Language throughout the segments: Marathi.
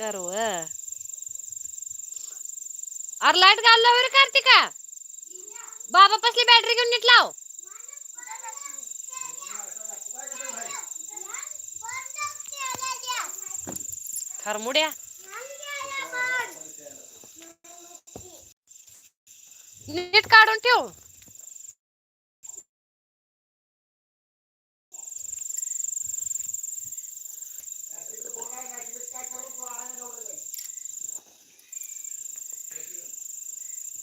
करव अर लाइट घालला वगैरे करते का? बाबा पसली बॅटरी घेऊन नीट लाव. खरमुड्या. नीट काढून ठेव.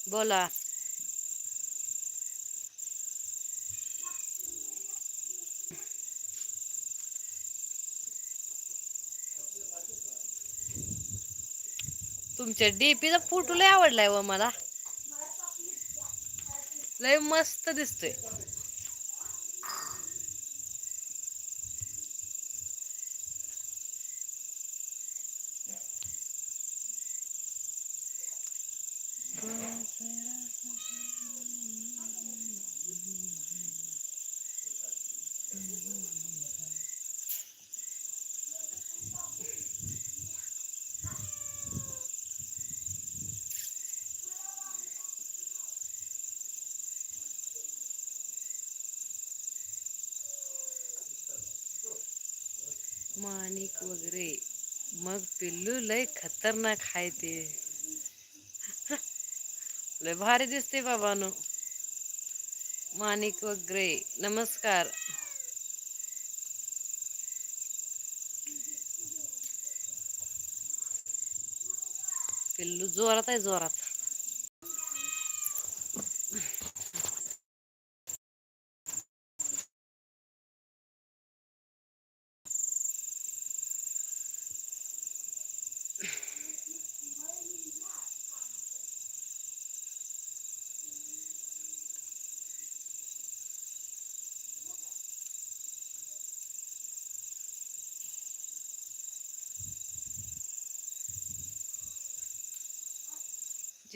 बोला. तुमच्या डीपीचा फोटो लय आवडलाय व मला. लय मस्त दिसतोय. माणिक वगैरे. मग पिल्लू लय खतरनाक आहे ते. लय भारी दिसते बाबानो. माणिक वगैरे. नमस्कार पिल्लू जोरात आहे जोरात.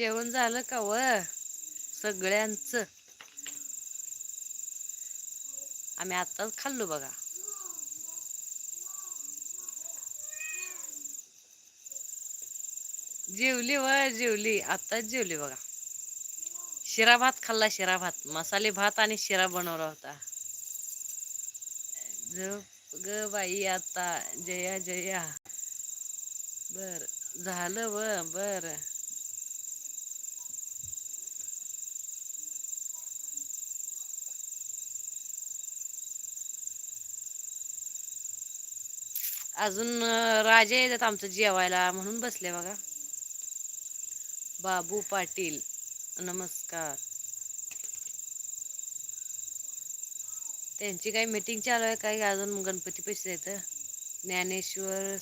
जेवण झालं का व? सगळ्यांचं. आम्ही आत्ताच खाल्लो बघा. जेवली व जेवली. आत्ताच जेवली बघा. शिरा भात खाल्ला शिरा भात. मसाले भात आणि शिरा बनवला होता. झोप ग बाई आता. जया जया. बर. झालं व बर. अजून राजे येतात आमचं जेवायला म्हणून बसले बघा. बाबू पाटील नमस्कार. त्यांची काही मीटिंग चालू आहे काही अजून गणपती पैसे येतं ज्ञानेश्वर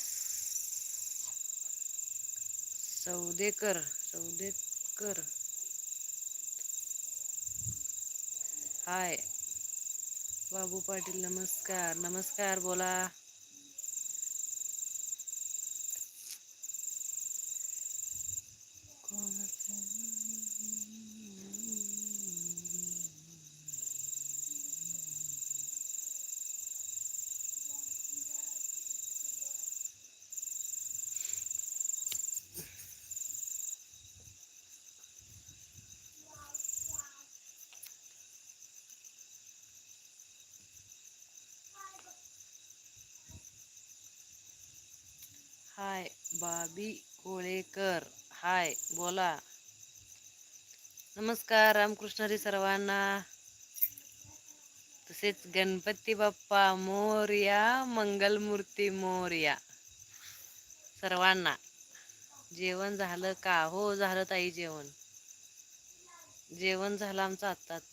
सौदेकर सौदेकर. हाय. बाबू पाटील नमस्कार. नमस्कार बोला. बाबी कोळेकर. हाय बोला. नमस्कार रामकृष्णरी सर्वांना. तसेच गणपती बाप्पा मोर्या मंगलमूर्ती मोर्या. सर्वांना. जेवण झालं का? हो झालं ताई जेवण. जेवण झालं आमचं आत्ताच.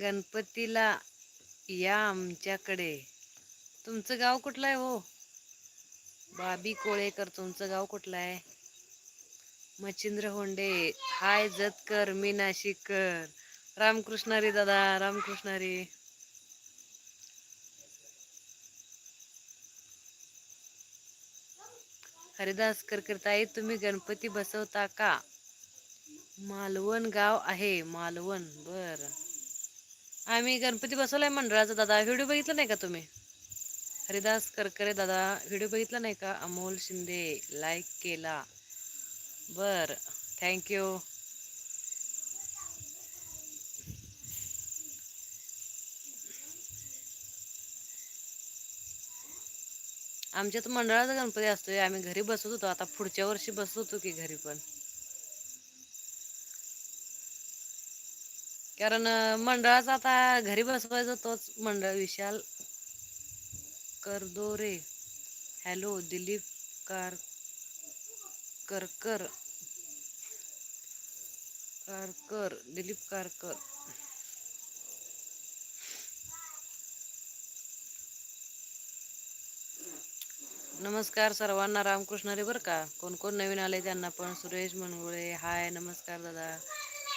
गणपतीला या आमच्याकडे. तुमचं गाव कुठलं आहे हो? बाबी कोळेकर तुमचं गाव कुठलं आहे? मच्छिंद्र होंडे हाय जतकर मी नाशिककर रामकृष्णारी दादा रामकृष्णारी हरिदास करताई तुम्ही गणपती बसवता का? मालवण गाव आहे मालवण बर. आम्ही गणपती बसवलाय मंडळाचा दादा. व्हिडिओ बघितला नाही का तुम्ही? हरिदास करकरे दादा. व्हिडिओ बघितला नाही का? अमोल शिंदे लाईक केला. बर थँक्यू आमच्यात मंडळाचा गणपती असतोय. आम्ही घरी बसत होतो. आता पुढच्या वर्षी बसत होतो की घरी पण. कारण मंडळाचा आता घरी बसवायचा तोच मंडळ. विशाल करदोरे. हॅलो दिलीप कार करकर. कारकर दिलीप कारकर. नमस्कार सर्वांना. रामकृष्ण रे बरं का? कोण कोण नवीन आले त्यांना पण? सुरेश मनगुळे हाय नमस्कार दादा.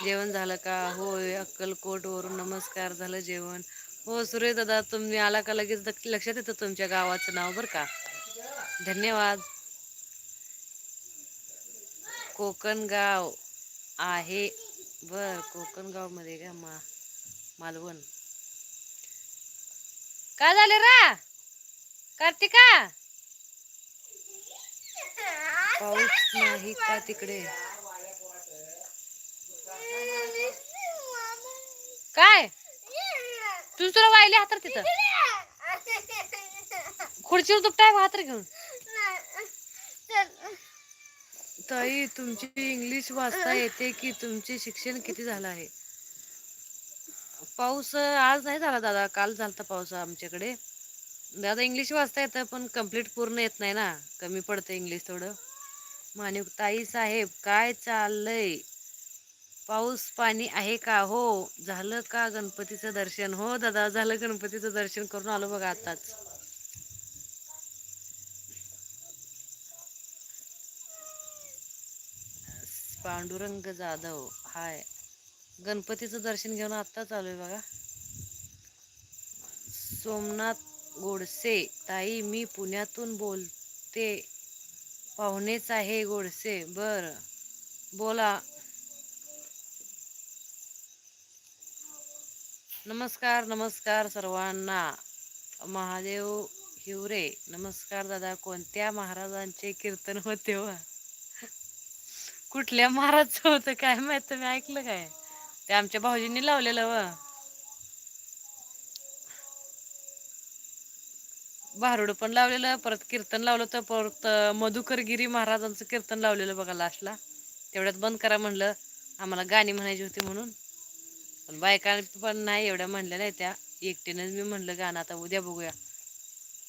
जेवण झालं का? होय अक्कलकोट वरून नमस्कार झालं जेवण. हो सुरेश दादा तुम्ही आला का लगेच? लक्षात येतं तुमच्या गावाचं नाव बरं का? धन्यवाद. कोकण गाव आहे. बर कोकणमध्ये का मा मालवण. काय झाले रा? कार्तिका? पाऊस नाही का तिकडे? काय? तुझ तुला वाहिले हातर तिथं. खुर्चीवर दुपटाय हातर घेऊन. ताई तुमची इंग्लिश वाचता येते की तुमचे शिक्षण किती झालं आहे? पाऊस आज नाही झाला दादा. काल झालता पाऊस आमच्याकडे. दादा इंग्लिश वाचता येतं पण कंप्लीट पूर्ण येत नाही ना. कमी पडतं इंग्लिश थोडं. माणिक ताई साहेब काय चाललंय? पाऊस पाणी आहे का? हो. झालं का गणपतीचं दर्शन? हो दादा झालं गणपतीचं दर्शन करून आलो बघा आताच. पांडुरंग जाधव हाय. गणपतीचं दर्शन घेऊन आत्ता चालू आहे बघा. सोमनाथ गोडसे ताई मी पुण्यातून बोलते. पाहुणेच आहे गोडसे. बर. बोला. नमस्कार नमस्कार सर्वांना. महादेव हिवरे नमस्कार दादा. कोणत्या महाराजांचे कीर्तन होते व? कुठल्या महाराजचं होतं? काय माहीत? मी ऐकलं काय? ते आमच्या भाऊजींनी लावलेलं व. भारुड पण लावलेलं परत कीर्तन लावलं तर परत मधुकरगिरी मधुकर गिरी महाराजांचं कीर्तन लावलेलं बघा लास्टला तेवढ्यात बंद करा म्हणलं. आम्हाला गाणी म्हणायची होती म्हणून. पण बायका पण नाही एवढ्या म्हणल्या नाही त्या. एकटीनेच मी म्हणलं गाणं आता उद्या बघूया.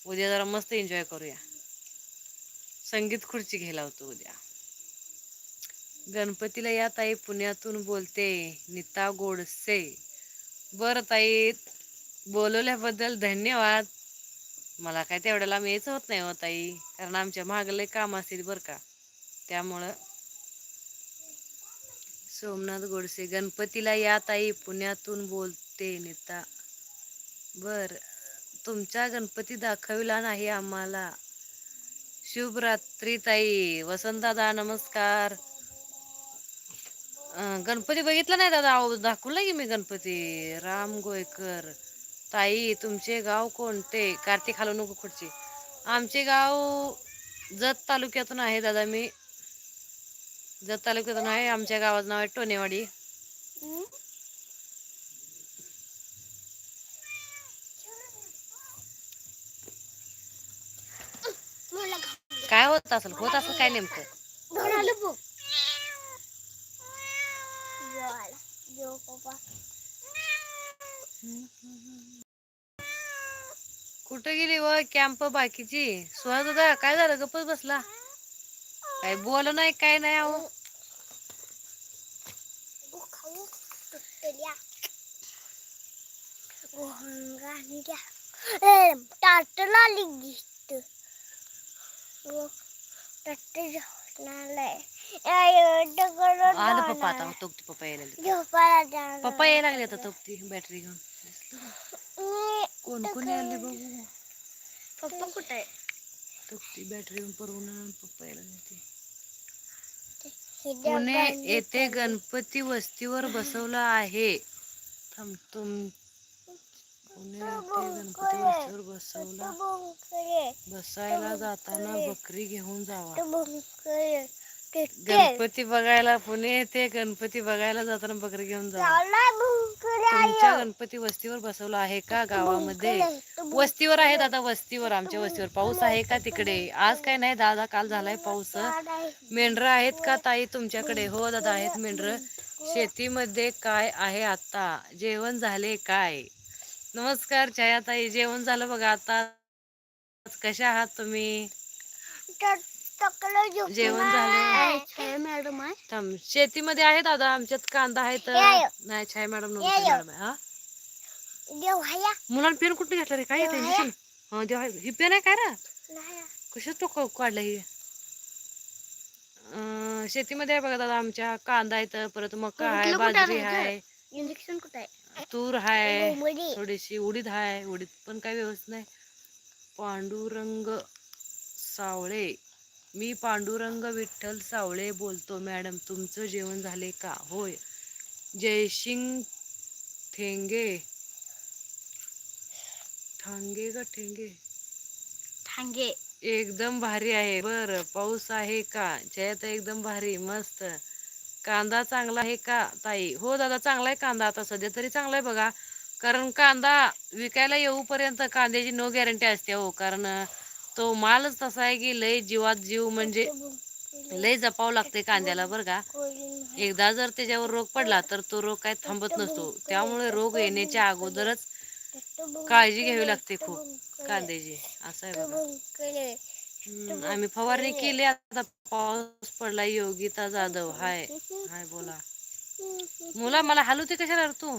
उद्या जरा मस्त एन्जॉय करूया. संगीत खुर्ची घ्यायला होतो उद्या. गणपतीला या ताई पुण्यातून बोलते नीता गोडसे. बरं ताई बोलवल्याबद्दल धन्यवाद. मला काय तेवढ्याला मी यायचं होत नाही हो ताई कारण आमच्या मागले काम असतील बरं का. त्यामुळं सोमनाथ गोडसे गणपतीला या ताई पुण्यातून बोलते नेता. बर तुमचा गणपती दाखविला नाही आम्हाला. शुभरात्री ताई ताई वसंतदादा नमस्कार. गणपती बघितला नाही दादा? अहो, दाखवला की मी गणपती. राम गोयकर. ताई तुमचे गाव कोणते? कार्तिक हालू नको खुर्ची. आमचे गाव जत तालुक्यातून आहे दादा मी. जत तालुक्यातून आहे आमच्या गावाचं नाव आहे टोनेवाडी काय होत असेल? होत असेल काय नेमकं? कुठं गेली व? कॅम्प बाकीची. सुहा दादा काय झालं? गप्पच बसला. काय बोल नाही काय नाही अहो. टाटला आली आलं पप्पा आता तोक्ती पप्पा यायला पप्पा यायला लागले आता तोक्ती बॅटरी घेऊन. कोण कोण यायले बघू? पप्पा कुठे आहे? तोक्ती बॅटरी परवून पप्पा यायला लागले ते. हे पुणे येथे गणपती वस्तीवर बसवलं आहे. थांब तुम पुणे येथे गणपती वस्तीवर बसवला. बसायला जाताना बकरी घेऊन जावा. तो ते गणपती बघायला पुणे येथे गणपती बघायला जाताना बकरी घेऊन बोंकडे तुमच्या गणपती वस्तीवर बसवला आहे का गावामध्ये? वस्तीवर आहे दादा वस्तीवर आमच्या वस्तीवर. पाऊस आहे का तिकडे? आज काय नाही दादा काल झालाय पाऊस. मेंढर आहेत का ताई तुमच्याकडे? हो दादा आहेत मेंढर. शेतीमध्ये काय आहे आता? जेवण झाले काय? नमस्कार छाया ताई जेवण झालं बघा आता. कशा आहात तुम्ही? जेवण झालं. मॅडम आहे. थांब शेतीमध्ये आहे दादा आमच्यात कांदा आहे तर. नाही छाया मॅडम हा? मुलांना पेन कुठे घेतला रे? काय आहे. हा देवा ही पेन आहे काय रे? नाही कशाच तो क- काढला ही? शेतीमध्ये आहे बघा दादा आमच्या कांदा आहे तर परत मका आहे बाजरी? आहे? इंजेक्शन कुठे आहे? तूर आहे थोडीशी उडीद आहे उडीद पण काय व्यवस्थित नाही. पांडुरंग सावळे. मी पांडुरंग विठ्ठल सावळे बोलतो मॅडम तुमचं जेवण झाले का? होय. जयसिंग ठेंगे. ठांगे का ठेंगे. थांगे एकदम भारी आहे. बर पाऊस आहे का? जयत एकदम भारी. मस्त. कांदा चांगला आहे का ताई? हो दादा चांगला आहे कांदा. आता सध्या तरी चांगला आहे बघा. कारण कांदा विकायला येऊपर्यंत कांद्याची नो गॅरंटी असते हो. कारण तो मालच तसा आहे की लय जीवात जीव म्हणजे लय जपावं लागते कांद्याला बरं का. एकदा जर त्याच्यावर रोग पडला तर तो रोग काय थांबत नसतो. त्यामुळे रोग येण्याच्या अगोदरच काळजी घ्यावी लागते खूप. कांद्याची. असं आहे बघा. आम्ही फवारणी केली. आता पाऊस पडला. योगिता जाधव. हाय. हाय बोला. मुला मला हलवते कशाला तू?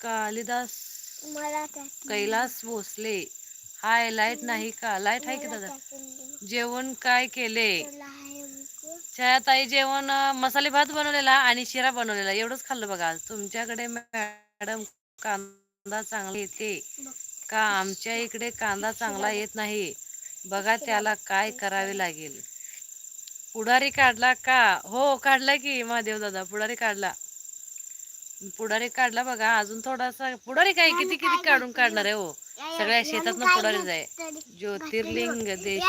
कालिदास कैलास भोसले. हाय लाइट नाही का? लाइट आहे की दादा? जेवण काय केले? छायाताई जेवण मसाले भात बनवलेला आणि शिरा बनवलेला. एवढंच खाल्लं बघा आज. तुमच्याकडे मॅडम कांदा चांगला येते का? आमच्या इकडे कांदा चांगला येत नाही. बघा त्याला काय करावे लागेल. पुढारी काढला का? हो काढला की महादेव दादा. पुढारी काढला. पुढारी काढला बघा. अजून थोडासा पुढारी काय? किती किती काढून काढणार आहे हो? सगळ्या शेतातनं पुढारीच आहे. ज्योतिर्लिंग देश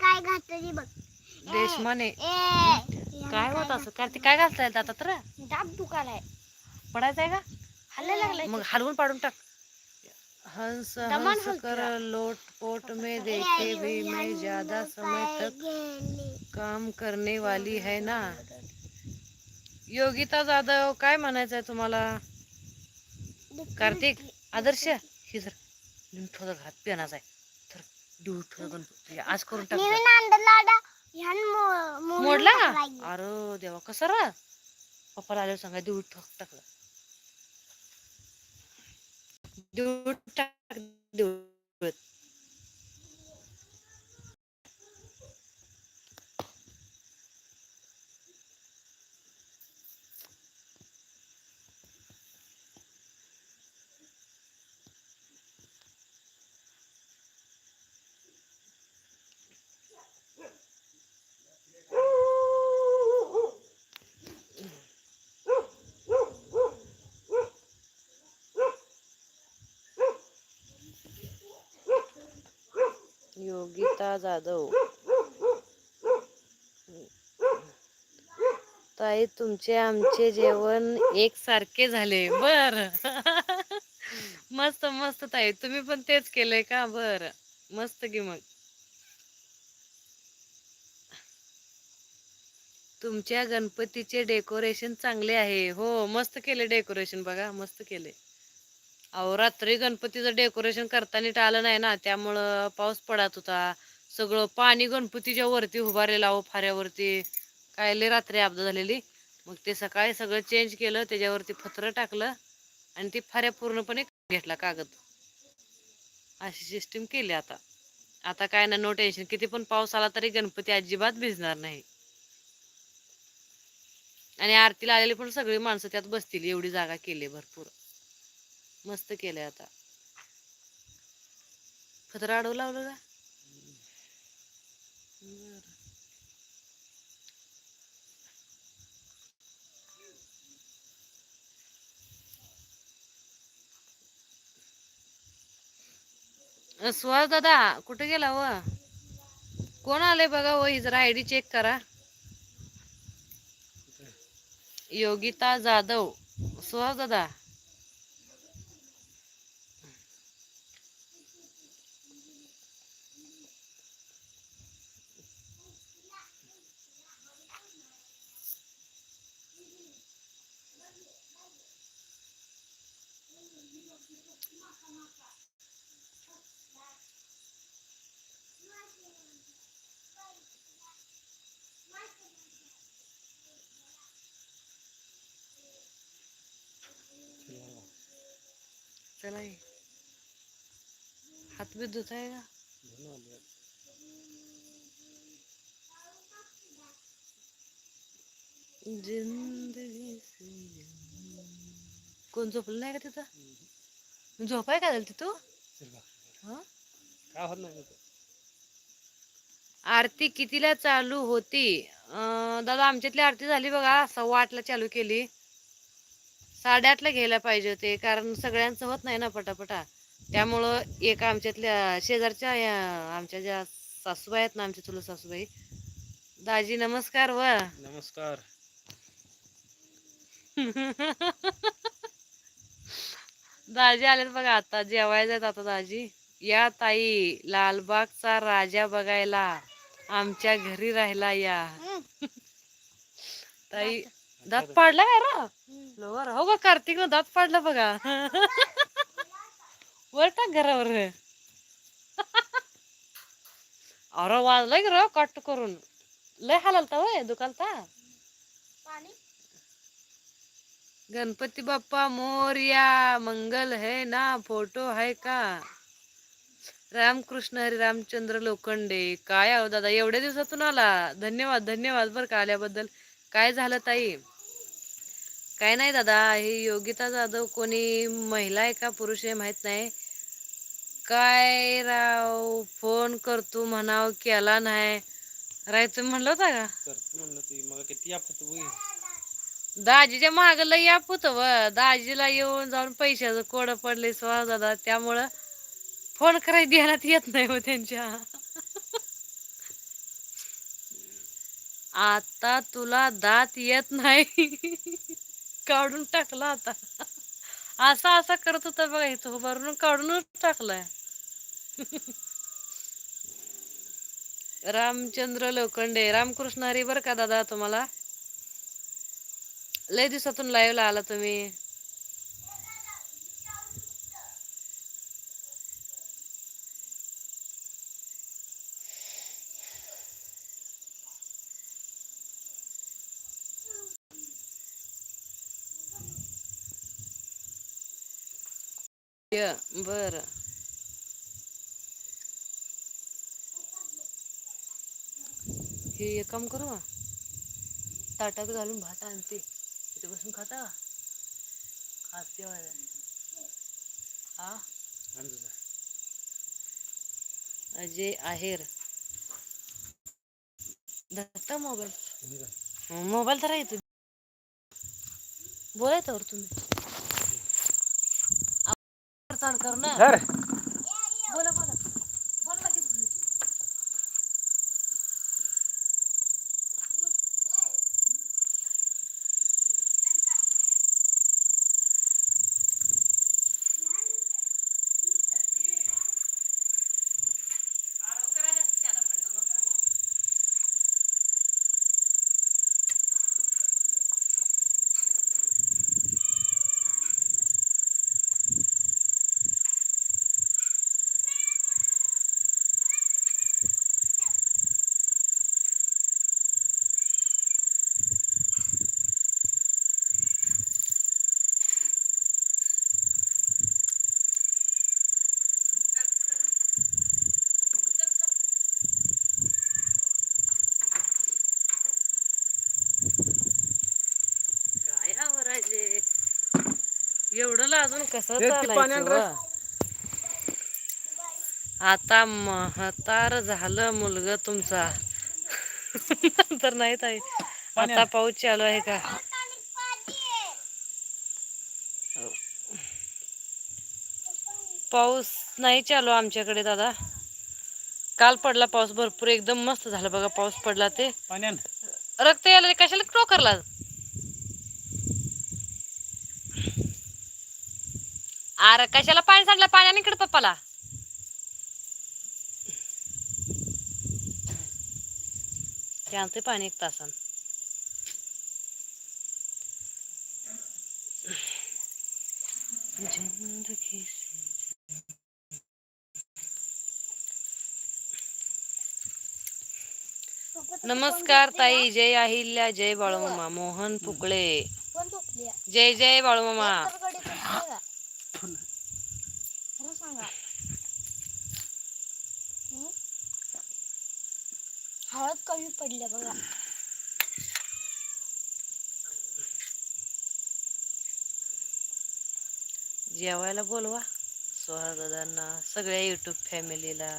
काय घातली बघ. देशमाने. काय होत असं? कार्तिक काय घालता येत आता तर? दाब दुकान पडायचं आहे का? हल्ला लागलाय. मग हलवून पाडून टाक. हंस हंस कर लोट पोट में देखे भी मैं ज्यादा समय तक काम करने वाली है ना? योगिता जाधव काय म्हणायचंय तुम्हाला? कार्तिक आदर्श ही ठोदा घात पेनाचा आहे. तर देऊ ठोदा गणपती आज करून टाक जा. नवीन आणला लाडा ह्यान मो- मोडून मोडला? अरे देवा कसं रा? पप्पाला आल्यावर सांगा देऊ ठोक टाकला. देऊ टाक देऊ योगिता जाधव. ताई तुमचे आमचे जेवण एक सारखे झाले. बर. मस्त मस्त ताई. तुम्ही पण तेच केलंय का? बर. मस्त की मग. तुमच्या गणपतीचे डेकोरेशन चांगले आहे. हो मस्त केले डेकोरेशन बघा. मस्त केले. अहो रात्री गणपतीचं डेकोरेशन करता नीट आलं नाही ना त्यामुळं पाऊस पडत होता. सगळं पाणी गणपतीच्या वरती उभारलेलं अहो फाऱ्यावरती. काय लय रात्री अपघात झालेली. मग ते सकाळी सगळं चेंज केलं त्याच्यावरती फत्र टाकलं आणि ती फाऱ्या पूर्णपणे घेतला कागद. अशी सिस्टीम केली आता. आता काय ना नो टेन्शन किती पण पाऊस आला तरी गणपती अजिबात भिजणार नाही. आणि आरतीला आलेली पण सगळी माणसं त्यात बसतील एवढी जागा केली भरपूर. मस्त केलंय आता. फतरा अडवू लावलं का? सुहास दादा कुठे गेला व? कोण आलंय बघा व? ही जरा आयडी चेक करा. योगिता जाधव. सुहास दादा. हात बीत धुताय का जिंदगी से कोण झोपलं नाही का तिथं? झोपाय का झालं तिथं हं? काय होत नाही आरती कितीला चालू होती? दादा आमच्यातली आरती झाली बघा सव्वा आठला चालू केली. साडेआठला घ्यायला पाहिजे होते कारण सगळ्यांचं होत नाही ना पटापटा. त्यामुळं एक आमच्यातल्या शेजारच्या आमच्या ज्या सासूबाई आहेत ना आमच्या चुलत सासूबाई दाजी नमस्कार व. नमस्कार. दाजी आलेत बघा आता जेवायला आहेत आता दाजी. या ताई लालबागचा राजा बघायला आमच्या घरी राहिला या. ताई दात पाडला काय रा? लोवर हो का कार्तिक दात पाडला बघा. वर टाक घरावर. अरे वाजलाय र कट करून. लय हालालता होय दुखालता? पाणी? गणपती बाप्पा मोरया मंगल है ना फोटो है का? रामकृष्ण हरी रामचंद्र लोखंडे काय आहो दादा एवढ्या दिवसातून आला. धन्यवाद धन्यवाद बरं का आल्याबद्दल. काय झालं ताई? काय नाही दादा ही योगिता जाधव कोणी महिला आहे का पुरुष आहे माहीत नाही. काय राव फोन करतो म्हणाव केला नाही. राय तुम्ही म्हणलं होता का? करतो म्हणलं ती मग किती आप होतो बघ दाजीच्या माग लय याप होत व दाजीला येऊन जाऊन पैशाचं कोड पडले स्वा दादा त्यामुळं फोन करायला ध्यानात येत नाही हो त्यांच्या. आता तुला दात येत नाही. काढून टाकला आता. असा असा करत होता बघा इथं उभारून काढूनच टाकलाय. रामचंद्र लोखंडे रामकृष्ण हरी बर का दादा तुम्हाला? लय दिवसातून लाईव्हला आला तुम्ही. बर हे एक काम करू? ताटात घालून भात आणते इथे बसून खाता खाते. हा अजय आहेर धरता मोबाईल काय? मोबाईल तर येतो बोलायचं तुम्ही चाल कर ना धर. बोला बोला बोला बाकी तुम्ही. लाजून कसं ते रे. चालायचं व? आता म्हातार झालं मुलग तुमचा तर नाही ताई आता. पाऊस चालू आहे का पाऊस नाही चालू आमच्याकडे दादा काल पडला पाऊस भरपूर एकदम मस्त झालं बघा पाऊस पडला ते रक्त यायला कशाला टोकरला अरे कशाला पाणी सांडलं पाण्याने इकडे पप्पाला. आणते पाणी एक तासान. नमस्कार ताई जय अहिल्या जय बाळूमामा मोहन झोपली जय जय बाळूमामा. सांगा. हं? हळद कमी पडल्या बघा. जेवायला बोलवा. सोहा दादांना सगळ्या युट्यूब फॅमिलीला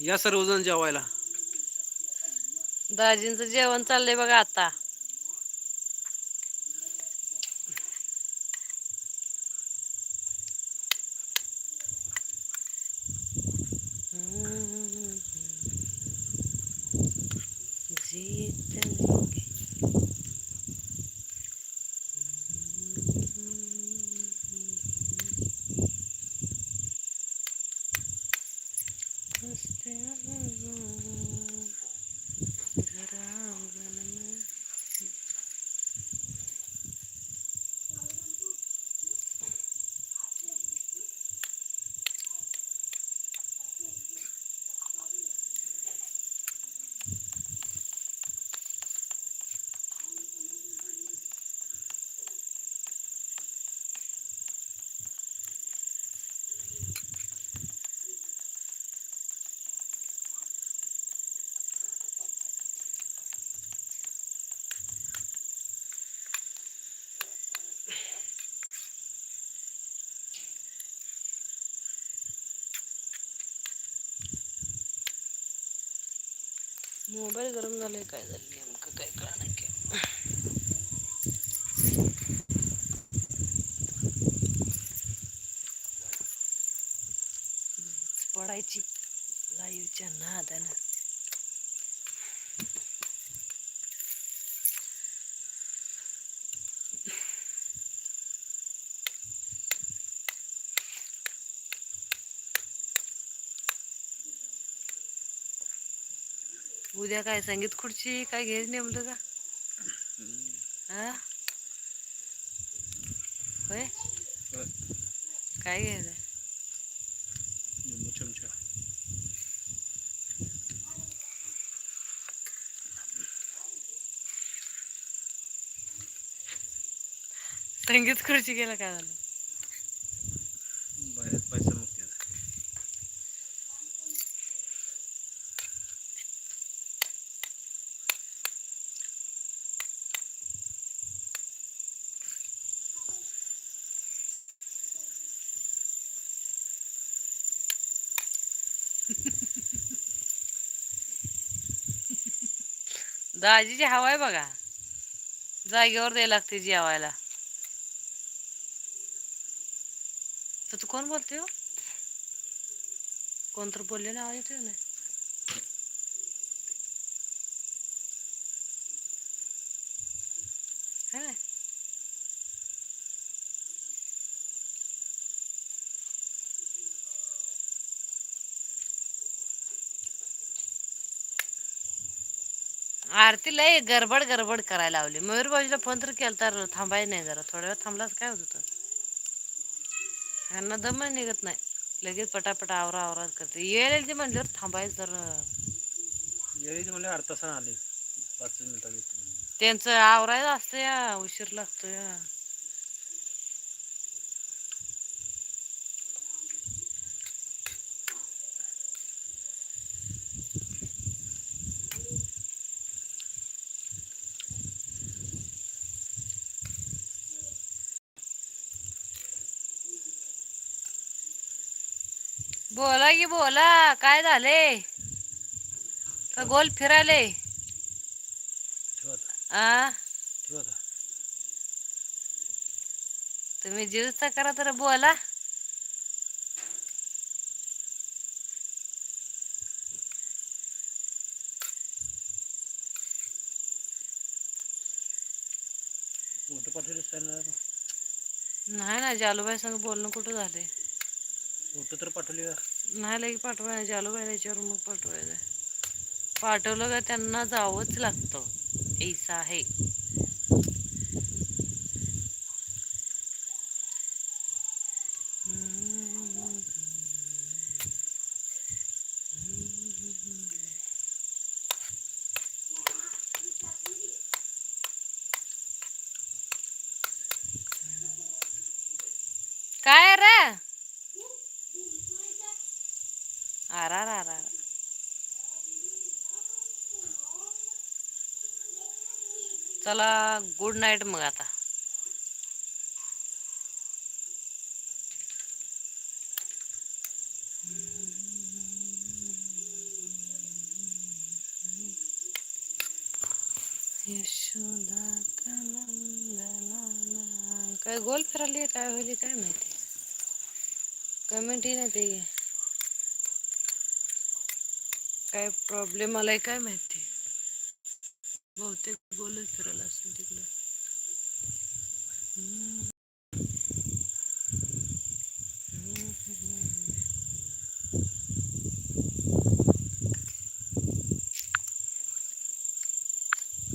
या सर्वजण जेवायला. दाजींचं जेवण चाललंय बघा आता जीत लेंगे हंसते घर आंगन में मोबाईल गरम झालाय काय झालं नेमकं काय कळा नाही उद्या काय संगीत खुर्ची काय घ्यायचं नेमलं का हा? होय? काय घ्यायचं? चमचा. संगीत खुर्ची गेला काय झालं बाहेर पैसा मग त्याचा दाजीची हवा आहे बघा. जागेवर द्यायला लागते जेवायला. तर तू कोण बोलते हो? कोण तर बोलले ना आवाज येतो ना? आरती लय गडबड गडबड करायला लावली. मयूर बाजूला फोन तर केला तर थांबाय नाही जरा थोड्या वेळ थांबलाच काय होत होतं यांना दम निघत नाही. लगेच पटापट आवरा आवरा करते. येईल ते म्हणल्यावर थांबायचं जरा. येईल म्हणजे अर्धा तासानं आले. पाच मिनिटात. त्यांचं आवरायचं असतं या उशीर लागतो या. बोला की बोला काय झाले? का गोल फिरायले? आ? तुम्ही जीवचा करा तर बोला. नाही ना जालूबाई संग बोलणं कुठं झाले फोटो तर पाठवली का? नाही लगे पाठवायला जालूबाई याच्यावर मग पाठवायचं. पाठवलं का त्यांना जावंच लागतं. ऐसा आहे काय रे आर आर आर आर चला गुड नाईट मग आता. यशोदा का काय गोल फिराली काय होईल काय माहिती? कमेंट ही नाही ते. काय प्रॉब्लेम आलाय काय माहिती? बहुतेक गोलच फिरायला असेल तिकडं.